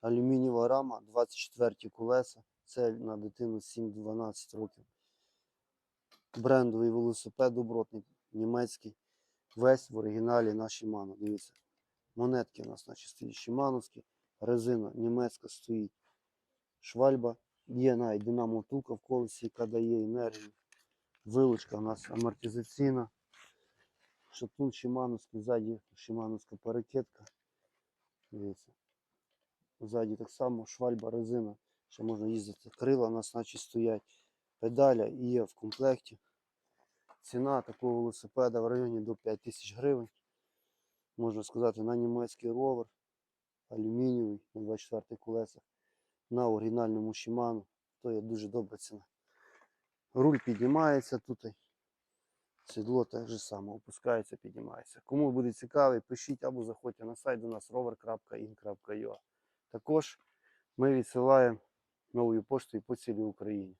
Алюмінієва рама, 24 колеса. Це на дитину 7-12 років. Брендовий велосипед добротний, німецький. Весь в оригіналі на Shimano. Дивіться. Монетки у нас наче стоїть Шимановські, резина німецька стоїть. Швальба. Є навіть динамо втулка в колесі, яка дає енергію. Вилучка у нас амортизаційна. Шатун Шимановський, ззаді Шимановська перекидка. Дивіться. Ззаді так само швальба, резина. Ще можна їздити. Крила у нас наче стоять. Педаля є в комплекті. Ціна такого велосипеда в районі до 5 тисяч гривень. Можна сказати, на німецький ровер, алюмінієвий на 24 колесах, на оригінальному Shimano. То є дуже добра ціна. Руль піднімається тут. Сідло так же само опускається, піднімається. Кому буде цікавий, пишіть або заходьте на сайт до нас rover.in.ua. Також ми відсилаємо новою поштою по цілій Україні.